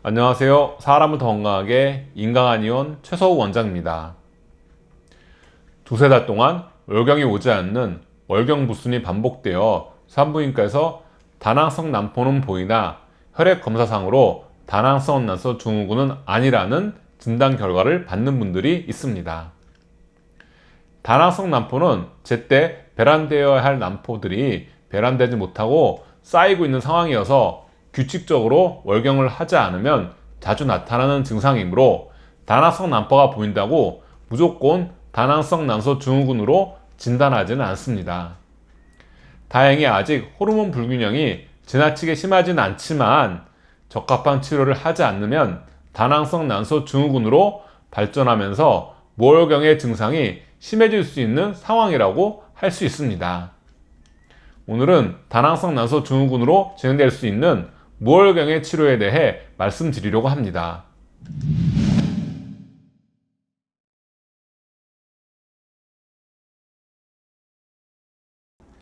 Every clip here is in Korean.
안녕하세요. 사람을 더 건강하게 인강한 이온 최서우 원장입니다. 두세 달 동안 월경이 오지 않는 월경 부순이 반복되어 산부인과에서 다낭성 난포는 보이나 혈액 검사상으로 다낭성 난소 증후군은 아니라는 진단 결과를 받는 분들이 있습니다. 다낭성 난포는 제때 배란되어야 할 난포들이 배란되지 못하고 쌓이고 있는 상황이어서 규칙적으로 월경을 하지 않으면 자주 나타나는 증상이므로 다낭성 난포가 보인다고 무조건 다낭성 난소 증후군으로 진단하지는 않습니다. 다행히 아직 호르몬 불균형이 지나치게 심하진 않지만 적합한 치료를 하지 않으면 다낭성 난소 증후군으로 발전하면서 모월경의 증상이 심해질 수 있는 상황이라고 할 수 있습니다. 오늘은 다낭성 난소 증후군으로 진행될 수 있는 무월경의 치료에 대해 말씀드리려고 합니다.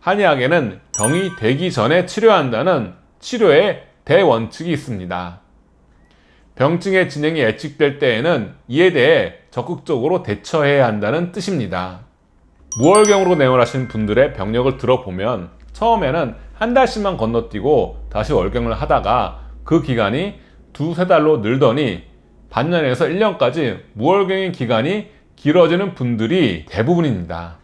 한의학에는 병이 되기 전에 치료한다는 치료의 대원칙이 있습니다. 병증의 진행이 예측될 때에는 이에 대해 적극적으로 대처해야 한다는 뜻입니다. 무월경으로 내원하신 분들의 병력을 들어보면 처음에는 한 달씩만 건너뛰고 다시 월경을 하다가 그 기간이 두세 달로 늘더니 반년에서 1년까지 무월경의 기간이 길어지는 분들이 대부분입니다.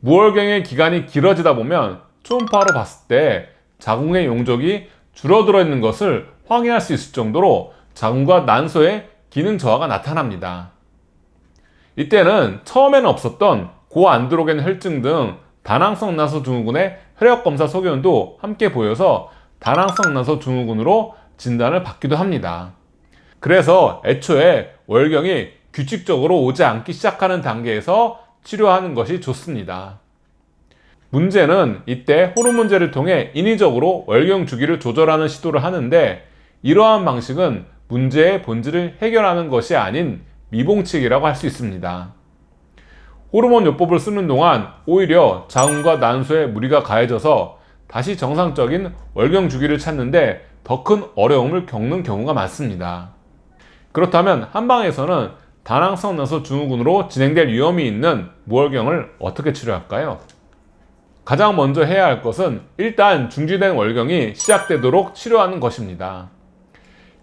무월경의 기간이 길어지다 보면 초음파로 봤을 때 자궁의 용적이 줄어들어 있는 것을 확인할 수 있을 정도로 자궁과 난소의 기능 저하가 나타납니다. 이때는 처음에는 없었던 고안드로겐 혈증 등 다낭성 난소 증후군의 혈액 검사 소견도 함께 보여서 다낭성 난소 증후군으로 진단을 받기도 합니다. 그래서 애초에 월경이 규칙적으로 오지 않기 시작하는 단계에서 치료하는 것이 좋습니다. 문제는 이때 호르몬제를 통해 인위적으로 월경 주기를 조절하는 시도를 하는데 이러한 방식은 문제의 본질을 해결하는 것이 아닌 미봉칙이라고 할 수 있습니다. 호르몬 요법을 쓰는 동안 오히려 자궁과 난소에 무리가 가해져서 다시 정상적인 월경 주기를 찾는데 더 큰 어려움을 겪는 경우가 많습니다. 그렇다면 한방에서는 다낭성 난소 증후군으로 진행될 위험이 있는 무월경을 어떻게 치료할까요? 가장 먼저 해야 할 것은 일단 중지된 월경이 시작되도록 치료하는 것입니다.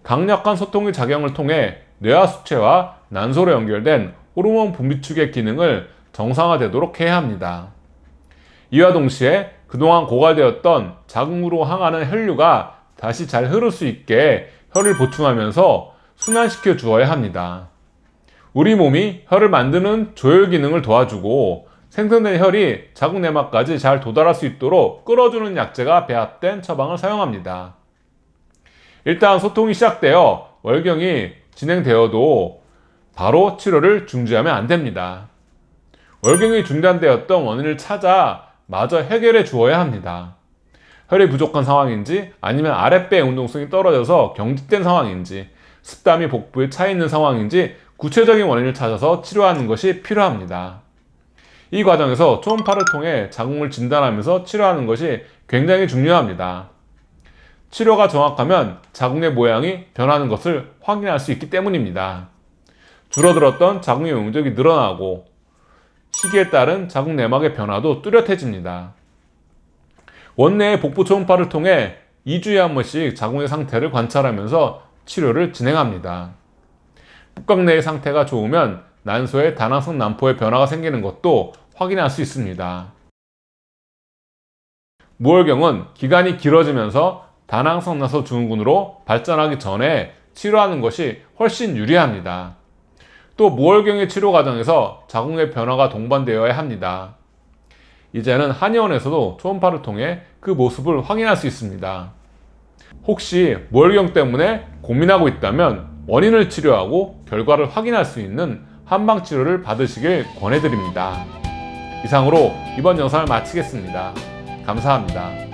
강력한 소통의 작용을 통해 뇌하 수체와 난소로 연결된 호르몬 분비축의 기능을 정상화되도록 해야 합니다. 이와 동시에 그동안 고갈되었던 자궁으로 향하는 혈류가 다시 잘 흐를 수 있게 혈을 보충하면서 순환시켜 주어야 합니다. 우리 몸이 혈을 만드는 조혈 기능을 도와주고 생성된 혈이 자궁 내막까지 잘 도달할 수 있도록 끌어주는 약제가 배합된 처방을 사용합니다. 일단 소통이 시작되어 월경이 진행되어도 바로 치료를 중지하면 안 됩니다. 월경이 중단되었던 원인을 찾아 마저 해결해 주어야 합니다. 혈이 부족한 상황인지 아니면 아랫배 운동성이 떨어져서 경직된 상황인지 습담이 복부에 차 있는 상황인지 구체적인 원인을 찾아서 치료하는 것이 필요합니다. 이 과정에서 초음파를 통해 자궁을 진단하면서 치료하는 것이 굉장히 중요합니다. 치료가 정확하면 자궁의 모양이 변하는 것을 확인할 수 있기 때문입니다. 줄어들었던 자궁의 용적이 늘어나고 시기에 따른 자궁 내막의 변화도 뚜렷해집니다. 원내의 복부 초음파를 통해 2주에 한 번씩 자궁의 상태를 관찰하면서 치료를 진행합니다. 복강 내의 상태가 좋으면 난소에 다낭성 난포의 변화가 생기는 것도 확인할 수 있습니다. 무월경은 기간이 길어지면서 다낭성 난소 증후군으로 발전하기 전에 치료하는 것이 훨씬 유리합니다. 또 무월경의 치료 과정에서 자궁의 변화가 동반되어야 합니다. 이제는 한의원에서도 초음파를 통해 그 모습을 확인할 수 있습니다. 혹시 무월경 때문에 고민하고 있다면 원인을 치료하고 결과를 확인할 수 있는 한방 치료를 받으시길 권해드립니다. 이상으로 이번 영상을 마치겠습니다. 감사합니다.